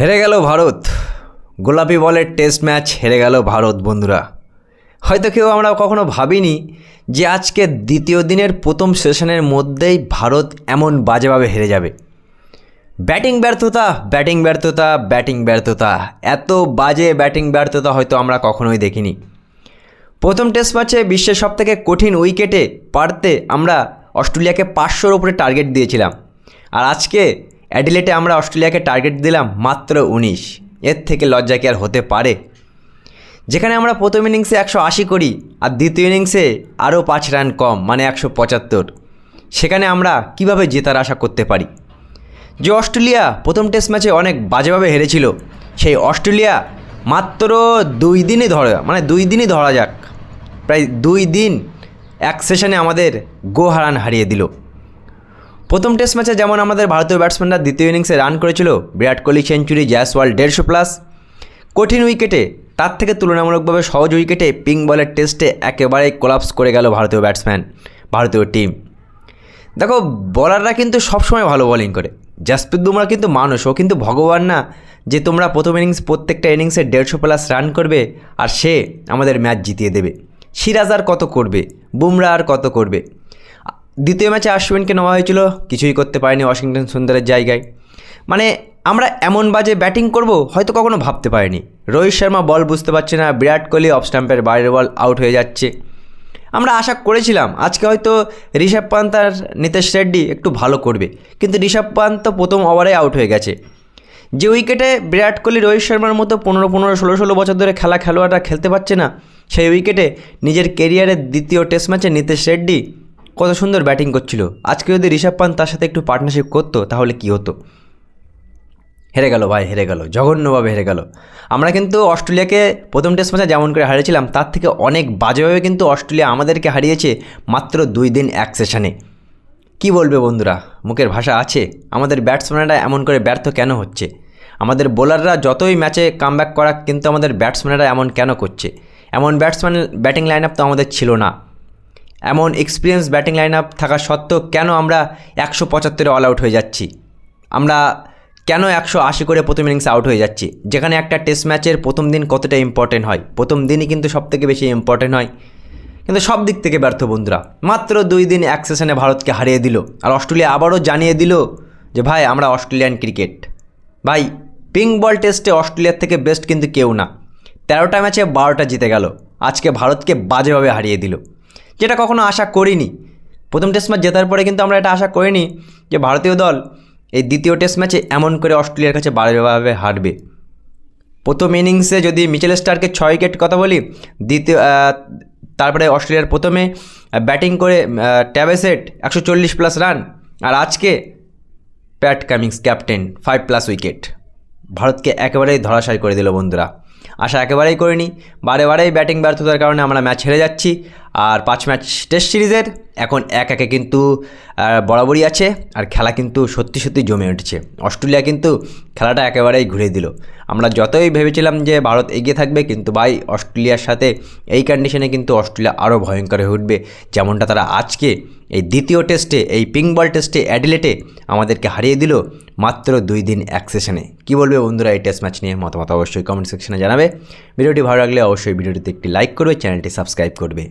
হেরে গেল ভারত। গোলাপি বলের টেস্ট ম্যাচ হেরে গেল ভারত, বন্ধুরা। হয়তো কেউ আমরা কখনো ভাবিনি যে আজকে দ্বিতীয় দিনের প্রথম সেশনের মধ্যেই ভারত এমন বাজেভাবে হেরে যাবে। ব্যাটিং ব্যর্থতা ব্যাটিং ব্যর্থতা ব্যাটিং ব্যর্থতা। এত বাজে ব্যাটিং ব্যর্থতা হয়তো আমরা কখনোই দেখিনি। প্রথম টেস্ট ম্যাচে বিশ্বের সবথেকে কঠিন উইকেটে পারতে আমরা অস্ট্রেলিয়াকে পাঁচশোর উপরে টার্গেট দিয়েছিলাম। আর আজকে অ্যাডিলেটে আমরা অস্ট্রেলিয়াকে টার্গেট দিলাম মাত্র উনিশ। এর থেকে লজ্জা কি আর হতে পারে? যেখানে আমরা প্রথম ইনিংসে একশো আশি করি আর দ্বিতীয় ইনিংসে আরও পাঁচ রান কম মানে একশো পঁচাত্তর। সেখানে আমরা কীভাবে জেতার আশা করতে পারি? যে অস্ট্রেলিয়া প্রথম টেস্ট ম্যাচে অনেক বাজেভাবে হেরেছিল, সেই অস্ট্রেলিয়া মাত্র দুই দিনই ধরা মানে দুই দিনই ধরা যাক। প্রায় দুই দিন এক সেশনে আমাদের গো হারান হারিয়ে দিল। প্রথম টেস্ট ম্যাচে যেমন আমাদের ভারতীয় ব্যাটসম্যানরা দ্বিতীয় ইনিংসে রান করেছিল, বিরাট কোহলি সেঞ্চুরি জয়সওয়াল দেড়শো প্লাস কঠিন উইকেটে তার থেকে তুলনামূলকভাবে সহজ উইকেটে পিঙ্ক বলের টেস্টে একেবারেই কোলাপস করে গেল ভারতীয় ব্যাটসম্যান ভারতীয় টিম দেখো বলাররা কিন্তু সবসময় ভালো বোলিং করে। জাসপ্রীত বুমরা কিন্তু মানুষ, ও কিন্তু ভগবান না যে তোমরা প্রথম ইনিংস প্রত্যেকটা ইনিংসে দেড়শো প্লাস রান করবে আর সে আমাদের ম্যাচ জিতিয়ে দেবে। সিরাজ আর কত করবে? বুমরা আর কত করবে? দ্বিতীয় ম্যাচে আশ্বিনকে নেওয়া হয়েছিল, কিছুই করতে পারেনি ওয়াশিংটন সুন্দরের জায়গায়। মানে আমরা এমন বাজে ব্যাটিং করব, হয়তো কখনো ভাবতে পারিনি। রোহিত শর্মা বল বুঝতে পারছে না, বিরাট কোহলি অফ স্টাম্পের বাইরের বল আউট হয়ে যাচ্ছে। আমরা আশা করেছিলাম, আজকে হয়তো ঋষভ পান্ত আর নীতেশ রেড্ডি একটু ভালো করবে, কিন্তু ঋষভ পান্ত প্রথম ওভারে আউট হয়ে গেছে। যে উইকেটে বিরাট কোহলি রোহিত শর্মার মতো পনেরো পনেরো, ষোলো ষোলো বছর ধরে খেলা খেলোয়াড়রা খেলতে পারছে না, সেই উইকেটে নিজের কেরিয়ারের দ্বিতীয় টেস্ট ম্যাচে নীতেশ রেড্ডি কত সুন্দর ব্যাটিং করছিল। আজকে যদি ঋষভ পান্ত তার সাথে একটু পার্টনারশিপ করতো, তাহলে কী হতো? হেরে গেল ভাই, হেরে গেল, জঘন্যভাবে হেরে গেল। আমরা কিন্তু অস্ট্রেলিয়াকে প্রথম টেস্ট ম্যাচে যেমন করে হারিয়েছিলাম, তার থেকে অনেক বাজেভাবে কিন্তু অস্ট্রেলিয়া আমাদেরকে হারিয়েছে মাত্র দুই দিন এক সেশনে কী বলবে বন্ধুরা? মুখের ভাষা আছে। আমাদের ব্যাটসম্যানরা এমন করে ব্যর্থ কেন হচ্ছে? আমাদের বোলাররা যতই ম্যাচে কামব্যাক করা কিন্তু আমাদের ব্যাটসম্যানরা এমন কেন করছে? এমন ব্যাটসম্যান ব্যাটিং লাইন আপ তো আমাদের ছিল না। এমন এক্সপিরিয়েন্স ব্যাটিং লাইন আপ থাকা সত্ত্বেও কেন আমরা একশো পঁচাত্তরে অল আউট হয়ে যাচ্ছি? আমরা কেন একশো আশি করে প্রথম ইনিংসে আউট হয়ে যাচ্ছি? যেখানে একটা টেস্ট ম্যাচের প্রথম দিন কতটা ইম্পর্টেন্ট হয়? প্রথম দিনই কিন্তু সব থেকে বেশি ইম্পর্টেন্ট হয়। কিন্তু সব দিক থেকে ব্যর্থ বন্ধুরা। মাত্র দুই দিন এক সেশনে ভারতকে হারিয়ে দিল। আর অস্ট্রেলিয়া আবারও জানিয়ে দিল যে, ভাই, আমরা অস্ট্রেলিয়ান ক্রিকেট ভাই পিঙ্ক বল টেস্টে অস্ট্রেলিয়ার থেকে বেস্ট কিন্তু কেউ না। তেরোটা ম্যাচে বারোটা জিতে গেল। আজকে ভারতকে বাজেভাবে হারিয়ে দিল। যেটা কখনো আশা করিনি। প্রথম টেস্ট ম্যাচ জেতার পরে কিন্তু আমরা এটা আশা করিনি যে ভারতীয় দল এই দ্বিতীয় টেস্ট ম্যাচে এমন করে অস্ট্রেলিয়ার কাছে বাজেভাবে হারবে। প্রথম ইনিংসে যদি মিচেল স্টারকে ছয় উইকেট কথা বলি, দ্বিতীয় তারপরে অস্ট্রেলিয়ার প্রথমে ব্যাটিং করে ট্যাবেসেট একশো চল্লিশ প্লাস রান আর আজকে Pat Cummins captain five plus wicket ভারতকে একেবারেই ধরাশায়ী করে দিল বন্ধুরা। আশা একেবারেই করিনি। বারে বারেই ব্যাটিং ব্যর্থতার কারণে আমরা ম্যাচ হেরে যাচ্ছি। আর পাঁচ ম্যাচ টেস্ট সিরিজের এখন এক একে কিন্তু বরাবরই আছে। আর খেলা কিন্তু সত্যি সত্যি জমে উঠেছে। অস্ট্রেলিয়া কিন্তু খেলাটা একেবারেই ঘুরে দিল। আমরা যতই ভেবেছিলাম যে ভারত এগিয়ে থাকবে, কিন্তু ভাই অস্ট্রেলিয়ার সাথে এই কন্ডিশনে কিন্তু অস্ট্রেলিয়া আরও ভয়ঙ্কর হয়ে উঠবে। যেমনটা তারা আজকে এই দ্বিতীয় টেস্টে এই পিঙ্ক বল টেস্টে অ্যাডিলেটে আমাদেরকে হারিয়ে দিল মাত্র দুই দিন এক সেশনে কী বলবে বন্ধুরা এই টেস্ট ম্যাচ নিয়ে? মতামত অবশ্যই কমেন্ট সেকশনে জানাবে। ভিডিওটি ভালো লাগলে অবশ্যই ভিডিওটিতে একটি লাইক করবে চ্যানেলটি সাবস্ক্রাইব করবে।